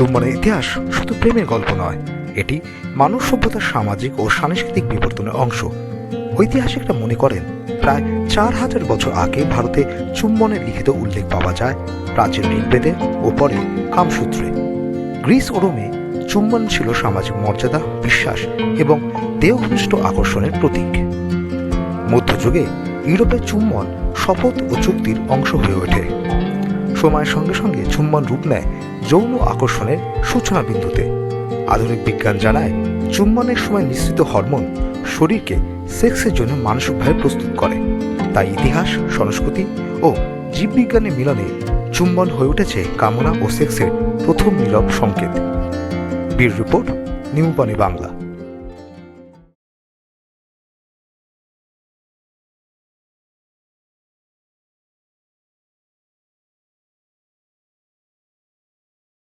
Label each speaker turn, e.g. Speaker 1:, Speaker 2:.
Speaker 1: চুম্বনের ইতিহাস শুধু প্রেমের গল্প নয়, এটি মানব সভ্যতার সামাজিক ও সাংস্কৃতিক বিবর্তনের অংশ। ঐতিহাসিকরা মনে করেন, প্রায় চার হাজার বছর আগে ভারতে চুম্বনের লিখিত উল্লেখ পাওয়া যায় প্রাচীন ঋগ্বেদে ও পরে কামসূত্রে। গ্রিস ও রোমে চুম্বন ছিল সামাজিক মর্যাদা, বিশ্বাস এবং দেহঘনিষ্ঠ আকর্ষণের প্রতীক। মধ্যযুগে ইউরোপের চুম্বন শপথ ও চুক্তির অংশ হয়ে ওঠে। সময়ের সঙ্গে সঙ্গে চুম্বন রূপ নেয় যৌন আকর্ষণের সূচনা বিন্দুতে আধুনিক বিজ্ঞান জানায়, চুম্বনের সময় নিঃসৃত হরমোন শরীরকে সেক্সের জন্য মানসিকভাবে প্রস্তুত করে। তাই ইতিহাস, সংস্কৃতি ও জীববিজ্ঞানের মিলনে চুম্বন হয়ে উঠেছে কামনা ও সেক্সের প্রথম নীরব সংকেত। বীর রিপোর্ট নিউপানি বাংলা।